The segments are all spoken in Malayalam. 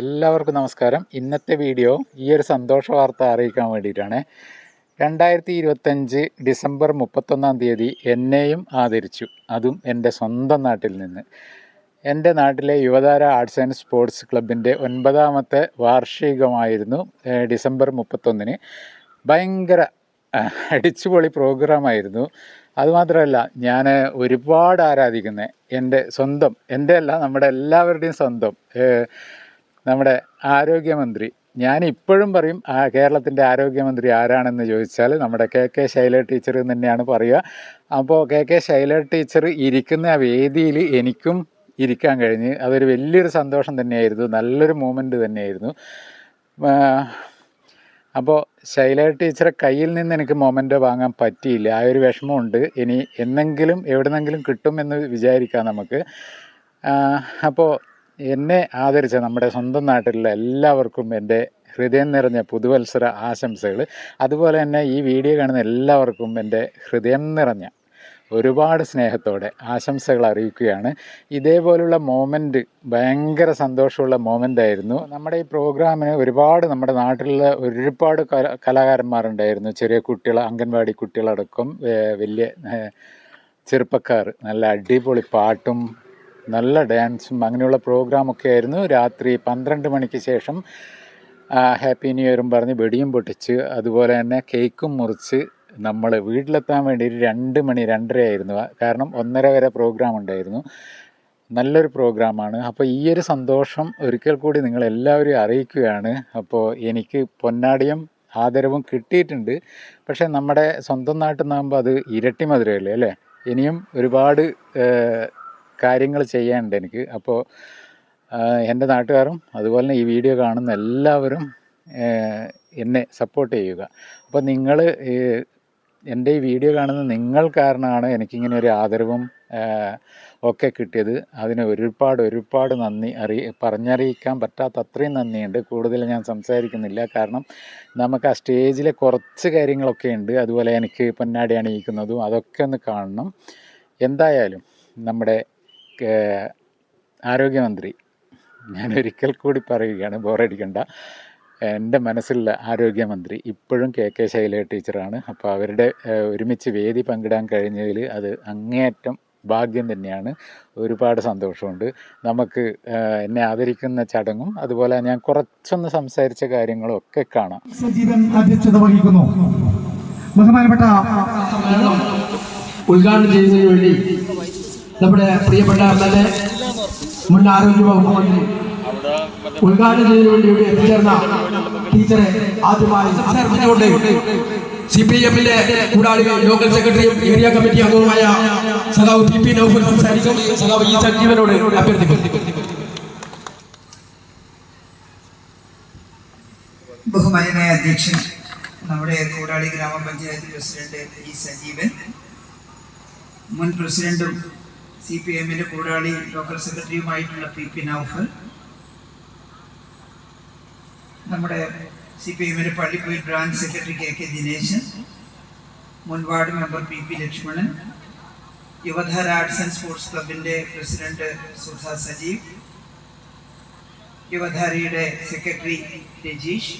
എല്ലാവർക്കും നമസ്കാരം. ഇന്നത്തെ വീഡിയോ ഈ ഒരു സന്തോഷ വാർത്ത അറിയിക്കാൻ വേണ്ടിയിട്ടാണ്. രണ്ടായിരത്തി ഇരുപത്തഞ്ച് ഡിസംബർ മുപ്പത്തൊന്നാം തീയതി എന്നെയും ആദരിച്ചു. അതും എന്റെ സ്വന്തം നാട്ടിൽ നിന്ന്. എന്റെ നാട്ടിലെ യുവതാര ആർട്സ് ആൻഡ് സ്പോർട്സ് ക്ലബിന്റെ ഒൻപതാമത്തെ വാർഷികമായിരുന്നു ഡിസംബർ മുപ്പത്തൊന്നിന്. ഭയങ്കര അടിച്ചുപൊളി പ്രോഗ്രാമായിരുന്നു. അതുമാത്രമല്ല ഞാൻ ഒരുപാട് ആരാധിക്കുന്ന എന്റെ സ്വന്തം എന്റെ അല്ല നമ്മുടെ എല്ലാവരുടെയും സ്വന്തം നമ്മുടെ ആരോഗ്യമന്ത്രി. ഞാൻ ഇപ്പോഴും പറയും കേരളത്തിന്റെ ആരോഗ്യമന്ത്രി ആരാണെന്ന് ചോദിച്ചാൽ നമ്മുടെ കെ കെ ശൈല ടീച്ചർ എന്ന് തന്നെയാണ് പറയുക. അപ്പോൾ കെ കെ ശൈല ടീച്ചർ ഇരിക്കുന്ന ആ വേദിയിൽ എനിക്കും ഇരിക്കാൻ കഴിഞ്ഞ്. അതൊരു വലിയൊരു സന്തോഷം തന്നെയായിരുന്നു. നല്ലൊരു മൂമെന്റ് തന്നെയായിരുന്നു. അപ്പോൾ ശൈല ടീച്ചറെ കയ്യിൽ നിന്ന് എനിക്ക് മൊമെന്റ് വാങ്ങാൻ പറ്റിയില്ല. ആ ഒരു വിഷമമുണ്ട്. ഇനി എന്നെങ്കിലും എവിടെന്നെങ്കിലും കിട്ടുമെന്ന് വിചാരിക്കാം നമുക്ക്. അപ്പോൾ എന്നെ ആദരിച്ച നമ്മുടെ സ്വന്തം നാട്ടിലുള്ള എല്ലാവർക്കും എന്റെ ഹൃദയം നിറഞ്ഞ പുതുവത്സര ആശംസകൾ അതുപോലെ തന്നെ ഈ വീഡിയോ കാണുന്ന എല്ലാവർക്കും എന്റെ ഹൃദയം നിറഞ്ഞ ഒരുപാട് സ്നേഹത്തോടെ ആശംസകൾ അറിയിക്കുകയാണ്. ഇതേപോലുള്ള മോമെന്റ് ഭയങ്കര സന്തോഷമുള്ള മോമെന്റ് ആയിരുന്നു. നമ്മുടെ ഈ പ്രോഗ്രാമിന് ഒരുപാട് നമ്മുടെ നാട്ടിലുള്ള ഒരുപാട് കലാകാരന്മാരുണ്ടായിരുന്നു. ചെറിയ കുട്ടികൾ അംഗൻവാടി കുട്ടികളടക്കം വലിയ ചെറുപ്പക്കാർ നല്ല അടിപൊളി പാട്ടും നല്ല ഡാൻസും അങ്ങനെയുള്ള പ്രോഗ്രാമൊക്കെ ആയിരുന്നു. രാത്രി പന്ത്രണ്ട് മണിക്ക് ശേഷം ഹാപ്പി ന്യൂ ഇയറും പറഞ്ഞ് വെടിയും പൊട്ടിച്ച് അതുപോലെ തന്നെ കേക്കും മുറിച്ച് നമ്മൾ വീട്ടിലെത്താൻ വേണ്ടി ഒരു രണ്ട് മണി രണ്ടര ആയിരുന്നു. കാരണം ഒന്നര വരെ പ്രോഗ്രാം ഉണ്ടായിരുന്നു. നല്ലൊരു പ്രോഗ്രാമാണ്. അപ്പോൾ ഈ ഒരു സന്തോഷം ഒരിക്കൽ കൂടി നിങ്ങൾ എല്ലാവരും അറിയിക്കുകയാണ്. അപ്പോൾ എനിക്ക് പൊന്നാടിയും ആദരവും കിട്ടിയിട്ടുണ്ട്. പക്ഷേ നമ്മുടെ സ്വന്തം നാട്ടിൽ നിന്നാകുമ്പോൾ അത് ഇരട്ടി മധുരമല്ലേ? അല്ലേ ഇനിയും ഒരുപാട് കാര്യങ്ങൾ ചെയ്യാനുണ്ട് എനിക്ക്. അപ്പോൾ എന്റെ നാട്ടുകാരും അതുപോലെ തന്നെ ഈ വീഡിയോ കാണുന്ന എല്ലാവരും എന്നെ സപ്പോർട്ട് ചെയ്യുക. അപ്പോൾ നിങ്ങൾ എന്റെ ഈ വീഡിയോ കാണുന്ന നിങ്ങൾ കാരണമാണ് എനിക്കിങ്ങനെ ഒരു ആദരവും ഒക്കെ കിട്ടിയത്. അതിന് ഒരുപാട് ഒരുപാട് നന്ദി അറി പറഞ്ഞറിയിക്കാൻ പറ്റാത്ത അത്രയും നന്ദിയുണ്ട്. കൂടുതൽ ഞാൻ സംസാരിക്കുന്നില്ല. കാരണം നമുക്ക് ആ സ്റ്റേജിലെ കുറച്ച് കാര്യങ്ങളൊക്കെ ഉണ്ട്. അതുപോലെ എനിക്ക് പൊന്നാടി അണിയിക്കുന്നതും അതൊക്കെ ഒന്ന് കാണണം. എന്തായാലും നമ്മുടെ ആരോഗ്യമന്ത്രി. ഞാൻ ഒരിക്കൽ കൂടി പറയുകയാണ് ബോറടിക്കണ്ട. എന്റെ മനസ്സിലുള്ള ആരോഗ്യമന്ത്രി ഇപ്പോഴും കെ കെ ശൈല ടീച്ചറാണ്. അപ്പോൾ അവരുടെ ഒരുമിച്ച് വേദി പങ്കിടാൻ കഴിഞ്ഞതിൽ അത് അങ്ങേയറ്റം ഭാഗ്യം തന്നെയാണ്. ഒരുപാട് സന്തോഷമുണ്ട്. നമുക്ക് എന്നെ ആദരിക്കുന്ന ചടങ്ങും അതുപോലെ ഞാൻ കുറച്ചൊന്ന് സംസാരിച്ച കാര്യങ്ങളും ഒക്കെ കാണാം. സജീവൻ അധ്യക്ഷത വഹിക്കുന്നു. ബഹുമാനപ്പെട്ട ഉദ്ഘാടനം ചെയ്യുന്നതിന് വേണ്ടി നമ്മുടെ പ്രിയപ്പെട്ട എം എൽ എ മുൻ ആരോഗ്യ വകുപ്പ് മന്ത്രി. ഉദ്ഘാടനം ചെയ്തതിനു വേണ്ടി ഇവിടെ എത്തിച്ചേർന്ന ടീച്ചറെ ആദ്യമായി സംസാരിച്ചുകൊണ്ട് സി പി എമ്മിന്റെ കൂടാളി ലോക്കൽ സെക്രട്ടറിയും ഏരിയ കമ്മിറ്റി അംഗവുമായ സഖാവ് പി പി നൌഫൽ സംസാരിക്കും. സഖാവ് ഈ സജീവനോട് അഭ്യർത്ഥിക്കും ബഹുമാനായ അധ്യക്ഷൻ നമ്മുടെ കൂടാളി ഗ്രാമപഞ്ചായത്ത് പ്രസിഡന്റ് ഇ സജീവൻ മുൻ പ്രസിഡന്റും സി പി എമ്മിന്റെ കൂടാളി ലോക്കൽ സെക്രട്ടറിയുമായിട്ടുള്ള പി പി നൌഫൽ. നമ്മുടെ സി പി എമ്മിന്റെ Pallippoyil branch secretary K K Dineshan മുൻ ward member P P Lakshmanan Yuvadhara arts and sports ക്ലബിന്റെ പ്രസിഡന്റ് സുധ സജീവ് യുവധാരയുടെ സെക്രട്ടറി രജീഷ്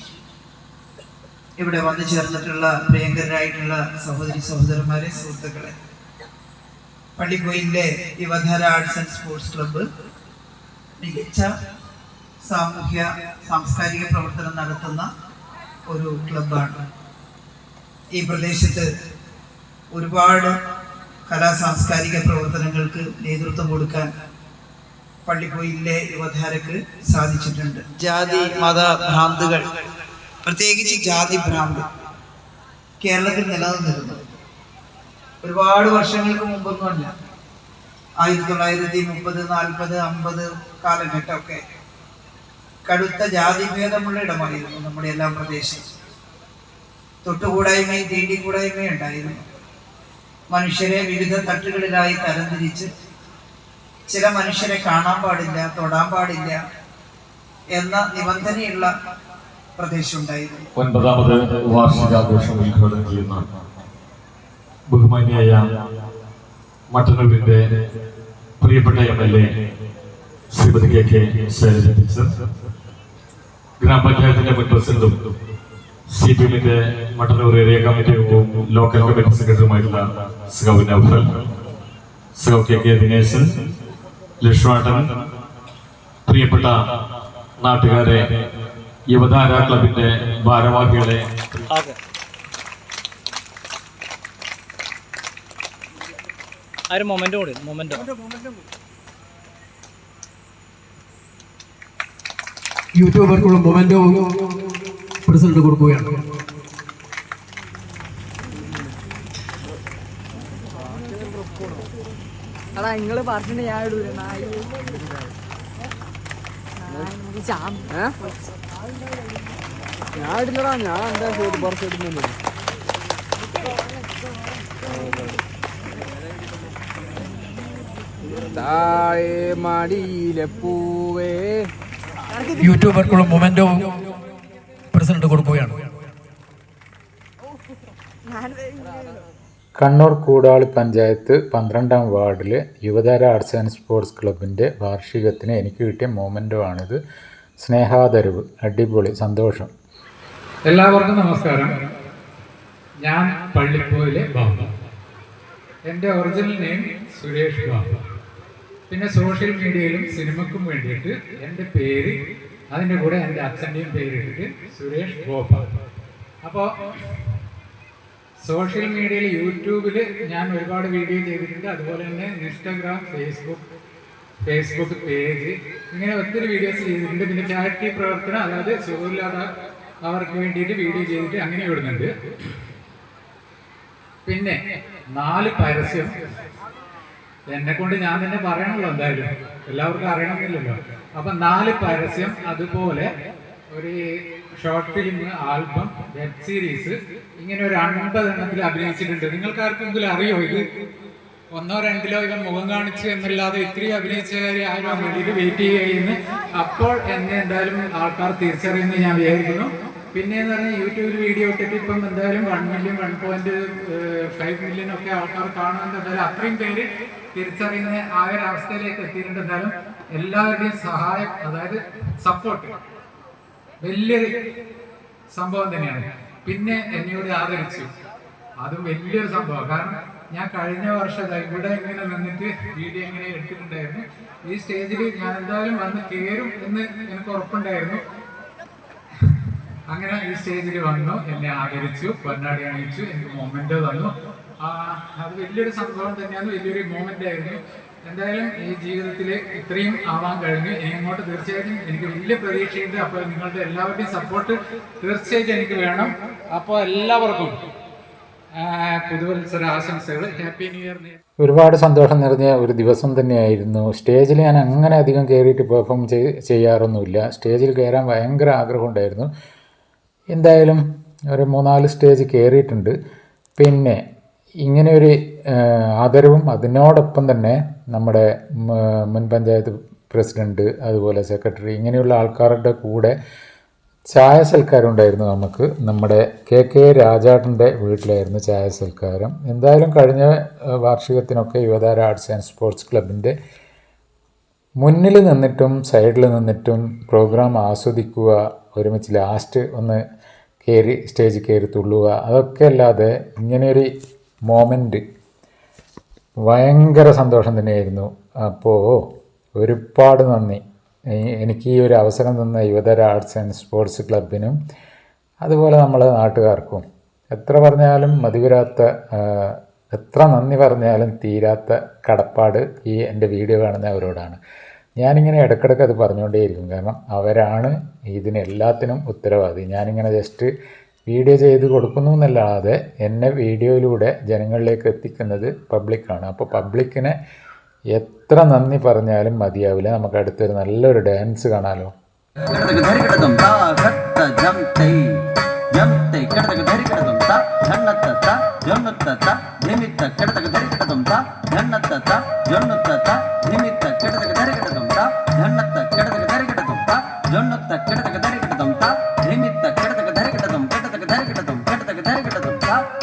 ഇവിടെ വന്നു ചേർന്നിട്ടുള്ള പ്രിയങ്കരായിട്ടുള്ള സഹോദരി സഹോദരന്മാരെ സുഹൃത്തുക്കളെ. പള്ളിക്കോയിലെ Yuvadhara arts and sports club. മികച്ച സാമൂഹ്യ സാംസ്കാരിക പ്രവർത്തനം നടത്തുന്ന ഒരു ക്ലബ്ബാണ്. ഈ പ്രദേശത്ത് ഒരുപാട് കലാ സാംസ്കാരിക പ്രവർത്തനങ്ങൾക്ക് നേതൃത്വം കൊടുക്കാൻ പള്ളിക്കോയിലെ യുവധാരക്ക് സാധിച്ചിട്ടുണ്ട്. ജാതി മത ഭ്രാന്തുകൾ. പ്രത്യേകിച്ച് ജാതി ഭ്രാന്ത്. കേരളത്തിൽ നിലനിന്നിരുന്നു. ഒരുപാട് വർഷങ്ങൾക്ക് മുമ്പൊന്നുമല്ല ആയിരത്തി തൊള്ളായിരത്തി മുപ്പത് നാൽപ്പത് അമ്പത് കാലഘട്ടമൊക്കെ കടുത്ത ജാതിഭേദമുള്ള ഇടമായിരുന്നു നമ്മുടെ എല്ലാം പ്രദേശം തൊട്ടുകൂടായ്മയും തീണ്ടിക്കൂടായ്മയും ഉണ്ടായിരുന്നു. മനുഷ്യരെ വിവിധ തട്ടുകളിലായി തരംതിരിച്ച് ചില മനുഷ്യരെ കാണാൻ പാടില്ല തൊടാൻ പാടില്ല എന്ന നിബന്ധനയുള്ള പ്രദേശം ഉണ്ടായിരുന്നു. ഒൻപതാമത് വാർഷികാഘോഷം ഉദ്ഘാടനം ചെയ്യുന്ന ബഹുമാന്യായ മട്ടന്നൂരിന്റെ പ്രിയപ്പെട്ട M L A Shrimati K K Shailaja teacher ഗ്രാമപഞ്ചായത്തിന്റെ മുൻ പ്രസിഡന്റും സി പി എമ്മിന്റെ മട്ടന്നൂർ ഏരിയ കമ്മിറ്റി അംഗവും ലോക്കൽ കമ്മിറ്റി സെക്രട്ടറിയുമായിട്ടുള്ള സഖാവ് നൗഫൽ സഖാവ് കെ കെ ദിനേശൻ ലക്ഷ്മണൻ പ്രിയപ്പെട്ട നാട്ടുകാരെ യുവധാര ക്ലബിന്റെ ഭാരവാഹികളെ ആ ഒരു മൊമെന്റ് കൂടി മൊമെന്റ്. യൂട്യൂബർക്കുള്ള മൊമെന്റോ പ്രസിഡന്റ് കൊടുക്കുകയാണ്. എടാ നിങ്ങൾ പറഞ്ഞിട്ട് ഞാൻ ഇടൂല നായി. ഞാൻ ഇടില്ലടാ ഞാൻ എന്താ സൈഡ് പുറത്ത് ഇടുന്നു താഴെ മടിയിലെ പൂവേ. യൂട്യൂബർക്കുള്ള മൊമെന്റോ പ്രസിഡന്റ് കൊടുക്കുകയാണ്. കണ്ണൂർ കൂടാളി പഞ്ചായത്ത് പന്ത്രണ്ടാം വാർഡിൽ യുവതാര ആർട്സ് ആൻഡ് സ്പോർട്സ് ക്ലബിന്റെ വാർഷികത്തിന് എനിക്ക് കിട്ടിയ മൊമെന്റോ ആണിത്. സ്നേഹാദരവ് അടിപൊളി സന്തോഷം. എല്ലാവർക്കും നമസ്കാരം. ഞാൻ പള്ളിപ്പോയിലെ ബാബു. എന്റെ ഒറിജിനൽ നെയിം സുരേഷ് ബാബു. പിന്നെ സോഷ്യൽ മീഡിയയിലും സിനിമക്കും വേണ്ടിയിട്ട് എന്റെ പേര് അതിന്റെ കൂടെ എന്റെ അച്ഛന്റെയും പേരിട്ടിട്ട് സുരേഷ് ഗോപാൽ. അപ്പോൾ സോഷ്യൽ മീഡിയയിൽ യൂട്യൂബിൽ ഞാൻ ഒരുപാട് വീഡിയോ ചെയ്തിട്ടുണ്ട്. അതുപോലെ തന്നെ ഇൻസ്റ്റാഗ്രാം ഫേസ്ബുക്ക് ഫേസ്ബുക്ക് പേജ് ഇങ്ങനെ ഒത്തിരി വീഡിയോസ് ചെയ്തിട്ടുണ്ട്. പിന്നെ ചാരിറ്റി പ്രവർത്തനം അതായത് സുഖമില്ലാത്ത അവർക്ക് വേണ്ടിയിട്ട് വീഡിയോ ചെയ്തിട്ട് അങ്ങനെ വിടുന്നുണ്ട് പിന്നെ നാല് പരസ്യം. എന്നെ കൊണ്ട് ഞാൻ തന്നെ പറയണല്ലോ എന്തായാലും. എല്ലാവർക്കും അറിയണമെന്നില്ലല്ലോ. അപ്പൊ നാല് പരസ്യം അതുപോലെ ഒരു short film album web series ഇങ്ങനെ ഒരു അൻപത് എണ്ണത്തിൽ അഭിനയിച്ചിട്ടുണ്ട്. നിങ്ങൾക്ക് ആർക്കെങ്കിലും അറിയോ ഇത്? ഒന്നോ രണ്ടിലോ ഇവൻ മുഖം കാണിച്ചു എന്നല്ലാതെ ഇത്രയും അഭിനയിച്ചുകാരി ആരും വേണ്ടിയിട്ട് വെയിറ്റ് ചെയ്യുന്നു അപ്പോൾ എന്നെ എന്തായാലും ആൾക്കാർ തിരിച്ചറിയുമെന്ന് ഞാൻ വിചാരിക്കുന്നു. പിന്നെ എന്ന് പറഞ്ഞാൽ യൂട്യൂബിൽ വീഡിയോ ഇട്ടിട്ട് ഇപ്പം എന്തായാലും one million one point five million ഒക്കെ ആൾക്കാർ കാണുന്നുണ്ട് എന്തായാലും അത്രയും പേര് തിരിച്ചറിയുന്ന ആ ഒരു അവസ്ഥയിലേക്ക് എത്തിയിട്ടുണ്ട്. എല്ലാവരുടെയും സഹായം അതായത് സപ്പോർട്ട് വലിയൊരു സംഭവം തന്നെയാണ്. പിന്നെ എന്നോട് ആദരിച്ചു. അതും വലിയൊരു സംഭവമാണ് കാരണം ഞാൻ കഴിഞ്ഞ വർഷം ഇവിടെ ഇങ്ങനെ നിന്നിട്ട് വീഡിയോ ഇങ്ങനെ എടുത്തിട്ടുണ്ടായിരുന്നു. ഈ സ്റ്റേജിൽ ഞാൻ എന്തായാലും വന്ന് കയറും എന്ന് എനിക്ക് ഉറപ്പുണ്ടായിരുന്നു. അങ്ങനെ ഈ സ്റ്റേജിൽ വന്നു എന്നെ ആദരിച്ചു പൊന്നാടി അണിയിച്ചു എനിക്ക് മൊമെന്റ് തന്നു. അത് വലിയൊരു സംഭവം തന്നെയാണ് വലിയൊരു മൂമെന്റ് ആയിരുന്നു. എന്തായാലും ഈ ജീവിതത്തിൽ ഇത്രയും ആവാൻ കഴിഞ്ഞു. ഇങ്ങോട്ട് തീർച്ചയായിട്ടും എനിക്ക് വലിയ പ്രതീക്ഷയുണ്ട്. അപ്പോൾ നിങ്ങളുടെ എല്ലാവരുടെയും സപ്പോർട്ട് തീർച്ചയായിട്ടും എനിക്ക് വേണം. അപ്പോൾ എല്ലാവർക്കും ആശംസകൾ. ഹാപ്പി ന്യൂ ഇയർ ഒരുപാട് സന്തോഷം നിറഞ്ഞ ഒരു ദിവസം തന്നെയായിരുന്നു. സ്റ്റേജിൽ ഞാൻ അങ്ങനെ അധികം കയറിയിട്ട് പെർഫോം ചെയ് ചെയ്യാറൊന്നുമില്ല. സ്റ്റേജിൽ കയറാൻ ഭയങ്കര ആഗ്രഹമുണ്ടായിരുന്നു എന്തായാലും ഒരു മൂന്നാൽ സ്റ്റേജ് കയറിയിട്ടുണ്ട് പിന്നെ ഇങ്ങനെ ഒരു ആദരവും അതിനോടൊപ്പം തന്നെ നമ്മുടെ മുൻ പഞ്ചായത്ത് പ്രസിഡന്റ് അതുപോലെ സെക്രട്ടറി ഇങ്ങനെയുള്ള ആൾക്കാരുടെ കൂടെ ചായ സൽക്കാരം ഉണ്ടായിരുന്നു നമുക്ക്. നമ്മുടെ കെ കെ രാജാട്ടന്റെ വീട്ടിലായിരുന്നു ചായ സൽക്കാരം. എന്തായാലും കഴിഞ്ഞ വാർഷികത്തിനൊക്കെ യുവതാര ആർട്സ് ആൻഡ് സ്പോർട്സ് ക്ലബിന്റെ മുന്നിൽ നിന്നിട്ടും സൈഡിൽ നിന്നിട്ടും പ്രോഗ്രാം ആസ്വദിക്കുക ഒരുമിച്ച് ലാസ്റ്റ് ഒന്ന് കയറി സ്റ്റേജിൽ കയറി തുള്ളുക അതൊക്കെ അല്ലാതെ ഇങ്ങനെയൊരു മോമെന്റ് ഭയങ്കര സന്തോഷം തന്നെയായിരുന്നു. അപ്പോൾ ഒരുപാട് നന്ദി. എനിക്ക് ഈ ഒരു അവസരം തന്ന യുവതര ആർട്സ് ആൻഡ് സ്പോർട്സ് ക്ലബിനും അതുപോലെ നമ്മളെ നാട്ടുകാർക്കും എത്ര പറഞ്ഞാലും മതിവരാത്ത എത്ര നന്ദി പറഞ്ഞാലും തീരാത്ത കടപ്പാട് ഈ എന്റെ വീഡിയോ കാണുന്ന അവരോടാണ്. ഞാനിങ്ങനെ ഇടയ്ക്കിടയ്ക്ക് അത് പറഞ്ഞുകൊണ്ടേയിരിക്കും. കാരണം അവരാണ് ഇതിനെല്ലാത്തിനും ഉത്തരവാദി. ഞാനിങ്ങനെ ജസ്റ്റ് വീഡിയോ ചെയ്ത് കൊടുക്കുന്നു എന്നല്ലാതെ എന്നെ വീഡിയോയിലൂടെ ജനങ്ങളിലേക്ക് എത്തിക്കുന്നത് പബ്ലിക്കാണ് അപ്പോൾ പബ്ലിക്കിനെ എത്ര നന്ദി പറഞ്ഞാലും മതിയാവില്ല. നമുക്ക് അടുത്തൊരു നല്ലൊരു ഡാൻസ് കാണാമല്ലോ ജംതൈ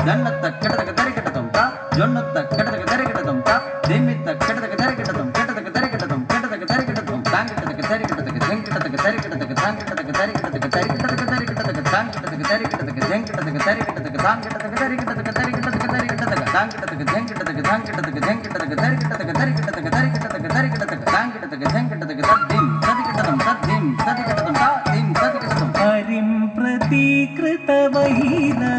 ಜನ್ನತ್ತ ಕೆಟ್ಟದಕ ತೆರೆ ಕೆಟ್ಟ ತುಂಟ ಜೊನ್ನತ್ತ ಕೆಟ್ಟದಕ ತೆರೆ ಕೆಟ್ಟ ತುಂಟ ದಿಮ್ಮಿತ್ತ ಕೆಟ್ಟದಕ ತೆರೆ ಕೆಟ್ಟ ತುಂ ಕೆಟ್ಟದಕ ತೆರೆ ಕೆಟ್ಟ ತುಂ ಕೆಟ್ಟದಕ ತೆರೆ ಕೆಟ್ಟ ತುಂ ತಾಂಗ್ ಕೆಟ್ಟದಕ ತೆರೆ ಕೆಟ್ಟದಕ ಜಂಗ್ ಕೆಟ್ಟದಕ ತೆರೆ ಕೆಟ್ಟದಕ ತಾಂಗ್ ಕೆಟ್ಟದಕ ತೆರೆ ಕೆಟ್ಟದಕ ತೆರೆ ಕೆಟ್ಟದಕ ತೆರೆ ಕೆಟ್ಟದಕ ತಾಂಗ್ ಕೆಟ್ಟದಕ ತೆರೆ ಕೆಟ್ಟದಕ ಜಂಗ್ ಕೆಟ್ಟದಕ ತೆರೆ ಕೆಟ್ಟದಕ ತಾಂಗ್ ಕೆಟ್ಟದಕ ತೆರೆ ಕೆಟ್ಟದಕ ತೆರೆ ಕೆಟ್ಟದಕ ತೆರೆ ಕೆಟ್ಟದಕ ತಾಂಗ್ ಕೆಟ್ಟದಕ ಜಂಗ್ ಕೆಟ್ಟದಕ ತಾಂಗ್ ಕೆಟ್ಟದಕ ಜಂಗ್ ಕೆಟ್ಟದಕ ತೆರೆ ಕೆಟ್ಟದಕ ತೆರೆ ಕೆಟ್ಟದಕ ತೆರೆ ಕೆಟ್ಟದಕ ತೆರೆ ಕೆಟ್ಟದಕ ತಾಂಗ್ ಕೆಟ್ಟದಕ ಜಂಗ್ ಕೆಟ್ಟದಕ தத்திம் சதி கிட்டதம் தத்திம் சதி கிட்டதம் தாத்திம் சதி கிட்டதம் ஹரிம் பிரதீகிருத வைரா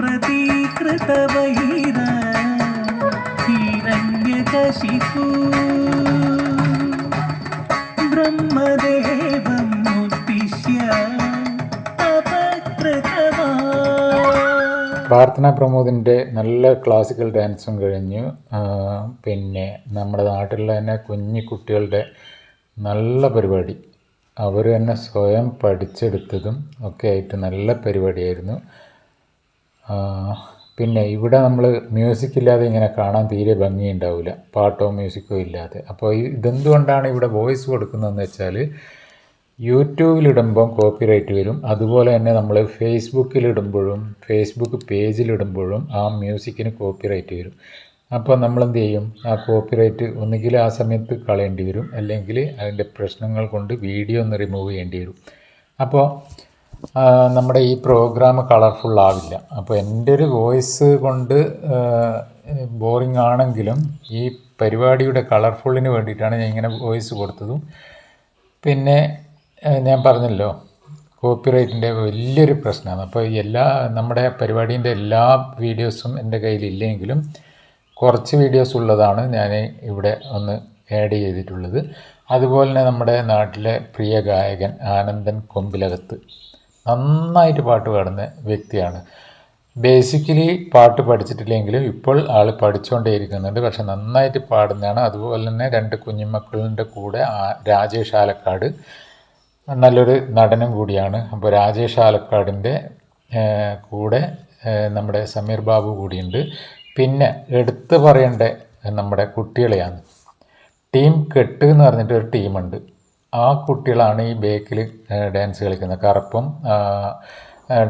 പ്രതീകൃതവൈര ഹിരണ്യകശിപു ബ്രഹ്മദേവം ഉദ്ദിശ്യ അപകൃതവാ പ്രാർത്ഥന പ്രമോദിന്റെ നല്ല ക്ലാസിക്കൽ ഡാൻസും കഴിഞ്ഞു. പിന്നെ നമ്മുടെ നാട്ടിലുള്ള തന്നെ കുഞ്ഞു കുട്ടികളുടെ നല്ല പരിപാടി. അവർ തന്നെ സ്വയം പഠിച്ചെടുത്തതും ഒക്കെ ആയിട്ട് നല്ല പരിപാടിയായിരുന്നു. പിന്നെ ഇവിടെ നമ്മൾ മ്യൂസിക് ഇല്ലാതെ ഇങ്ങനെ കാണാൻ തീരെ ഭംഗിയുണ്ടാവില്ല പാട്ടോ മ്യൂസിക്കോ ഇല്ലാതെ. അപ്പോൾ ഇതെന്തുകൊണ്ടാണ് ഇവിടെ വോയിസ് കൊടുക്കുന്നതെന്ന് വെച്ചാൽ യൂട്യൂബിലിടുമ്പം കോപ്പിറൈറ്റ് വരും. അതുപോലെ തന്നെ നമ്മൾ ഫേസ്ബുക്കിലിടുമ്പോഴും ഫേസ്ബുക്ക് പേജിലിടുമ്പോഴും ആ മ്യൂസിക്കിന് കോപ്പിറൈറ്റ് വരും. അപ്പോൾ നമ്മൾ എന്ത് ചെയ്യും ആ കോപ്പിറൈറ്റ് ഒന്നുകിൽ ആ സമയത്ത് കളയേണ്ടി വരും. അല്ലെങ്കിൽ അതിന്റെ പ്രശ്നങ്ങൾ കൊണ്ട് വീഡിയോ ഒന്ന് റിമൂവ് ചെയ്യേണ്ടി വരും. അപ്പോൾ നമ്മുടെ ഈ പ്രോഗ്രാം കളർഫുൾ ആവില്ല. അപ്പോൾ എന്റെ ഒരു വോയിസ് കൊണ്ട് ബോറിംഗ് ആണെങ്കിലും ഈ പരിപാടിയുടെ കളർഫുള്ളിന് വേണ്ടിയിട്ടാണ് ഞാൻ ഇങ്ങനെ വോയിസ് കൊടുത്തതും. പിന്നെ ഞാൻ പറഞ്ഞല്ലോ കോപ്പിറൈറ്റിന്റെ വലിയൊരു പ്രശ്നമാണ്. അപ്പോൾ എല്ലാ നമ്മുടെ പരിപാടീന്റെ എല്ലാ വീഡിയോസും എന്റെ കയ്യിലില്ലെങ്കിലും കുറച്ച് വീഡിയോസ് ഉള്ളതാണ് ഞാൻ ഇവിടെ ഒന്ന് ആഡ് ചെയ്തിട്ടുള്ളത്. അതുപോലെ തന്നെ നമ്മുടെ നാട്ടിലെ പ്രിയ ഗായകൻ ആനന്ദൻ കൊമ്പിലകത്ത് നന്നായിട്ട് പാട്ട് പാടുന്ന വ്യക്തിയാണ്. ബേസിക്കലി പാട്ട് പഠിച്ചിട്ടില്ലെങ്കിലും ഇപ്പോൾ ആൾ പഠിച്ചുകൊണ്ടേയിരിക്കുന്നുണ്ട് പക്ഷെ നന്നായിട്ട് പാടുന്നതാണ്. അതുപോലെ തന്നെ രണ്ട് കുഞ്ഞുമക്കളുടെ കൂടെ രാജേഷ് ആലക്കാട് നല്ലൊരു നടനും കൂടിയാണ്. അപ്പോൾ രാജേഷ് ആലക്കാടിന്റെ കൂടെ നമ്മുടെ സമീർ ബാബു കൂടിയുണ്ട്. പിന്നെ എടുത്തു പറയേണ്ട നമ്മുടെ കുട്ടികളെയാണ്. ടീം കെട്ട് എന്ന് പറഞ്ഞിട്ട് ഒരു ടീമുണ്ട്. ആ കുട്ടികളാണ് ഈ ബേക്കിൽ ഡാൻസ് കളിക്കുന്നത്. കറുപ്പും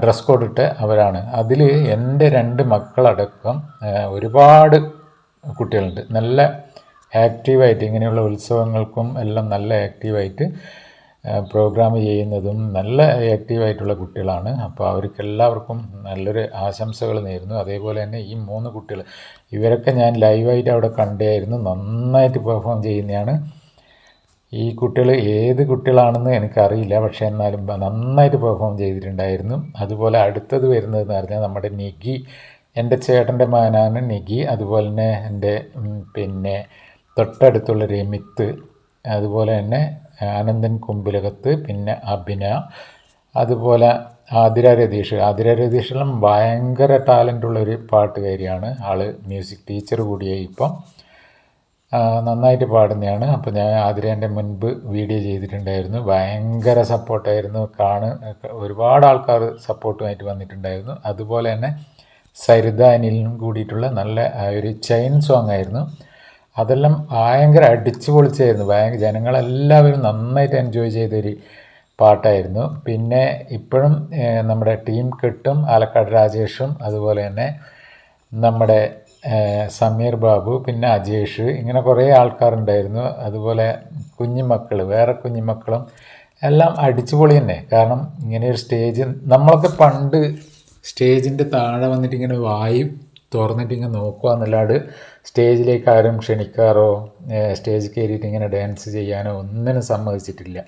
ഡ്രസ് കോഡ് ഇട്ട് അവരാണ്. അതിൽ എന്റെ രണ്ട് മക്കളടക്കം ഒരുപാട് കുട്ടികളുണ്ട്. നല്ല ആക്റ്റീവായിട്ട് ഇങ്ങനെയുള്ള ഉത്സവങ്ങൾക്കും എല്ലാം നല്ല ആക്റ്റീവായിട്ട് പ്രോഗ്രാം ചെയ്യുന്നതും നല്ല ആക്റ്റീവായിട്ടുള്ള കുട്ടികളാണ്. അപ്പോൾ അവർക്ക് എല്ലാവർക്കും നല്ലൊരു ആശംസകൾ നേരുന്നു. അതേപോലെ തന്നെ ഈ മൂന്ന് കുട്ടികൾ ഇവരൊക്കെ ഞാൻ ലൈവായിട്ട് അവിടെ കണ്ടായിരുന്നു നന്നായിട്ട് പെർഫോം ചെയ്യുന്നതാണ് ഈ കുട്ടികൾ ഏത് കുട്ടികളാണെന്ന് എനിക്കറിയില്ല. പക്ഷേ എന്നാലും നന്നായിട്ട് പെർഫോം ചെയ്തിട്ടുണ്ടായിരുന്നു. അതുപോലെ അടുത്തത് വരുന്നതെന്ന് പറഞ്ഞാൽ നമ്മുടെ നിഗി എന്റെ ചേട്ടന്റെ മകനാണ് നിഗി അതുപോലെ തന്നെ എന്റെ പിന്നെ തൊട്ടടുത്തുള്ള രമിത്ത്. അതുപോലെ തന്നെ ആനന്ദൻ കുമ്പിലകത്ത് പിന്നെ അഭിന. അതുപോലെ ആതിര രതീഷ്. ആതിര രതീഷെല്ലാം ഭയങ്കര ടാലന്റുള്ള ഒരു പാട്ടുകാരിയാണ്. ആൾ മ്യൂസിക് ടീച്ചർ കൂടിയായി ഇപ്പം. നന്നായിട്ട് പാടുന്നതാണ് അപ്പോൾ ഞാൻ ആതിരേന്റെ മുൻപ് വീഡിയോ ചെയ്തിട്ടുണ്ടായിരുന്നു. ഭയങ്കര സപ്പോർട്ടായിരുന്നു കാണ് ഒരുപാട് ആൾക്കാർ സപ്പോർട്ടുമായിട്ട് വന്നിട്ടുണ്ടായിരുന്നു. അതുപോലെ തന്നെ സരിത അനിലിനും കൂടിയിട്ടുള്ള നല്ല ഒരു ചെയിൻ സോങ് ആയിരുന്നു. അതെല്ലാം ഭയങ്കര അടിച്ചു പൊളിച്ചായിരുന്നു. ഭയങ്കര ജനങ്ങളെല്ലാവരും നന്നായിട്ട് എൻജോയ് ചെയ്തൊരു പാട്ടായിരുന്നു. പിന്നെ ഇപ്പോഴും നമ്മുടെ ടീം കെട്ടും ആലക്കാട് രാജേഷും അതുപോലെ തന്നെ നമ്മുടെ സമീർ ബാബു പിന്നെ അജേഷ് ഇങ്ങനെ കുറേ ആൾക്കാരുണ്ടായിരുന്നു. അതുപോലെ കുഞ്ഞുമക്കൾ വേറെ കുഞ്ഞുമക്കളും എല്ലാം അടിച്ചുപൊളി തന്നെ. കാരണം ഇങ്ങനെ ഒരു സ്റ്റേജ് നമ്മളൊക്കെ പണ്ട് സ്റ്റേജിന്റെ താഴെ വന്നിട്ട് ഇങ്ങനെ വായി തുറന്നിട്ട് ഇങ്ങനെ നോക്കുക എന്നല്ലാണ്ട് സ്റ്റേജിലേക്ക് ആരും ക്ഷണിക്കാറോ സ്റ്റേജ് സ്റ്റേജിൽ കയറിയിട്ട് ഇങ്ങനെ ഡാൻസ് ചെയ്യാനോ ഒന്നിനും സമ്മതിച്ചിട്ടില്ല.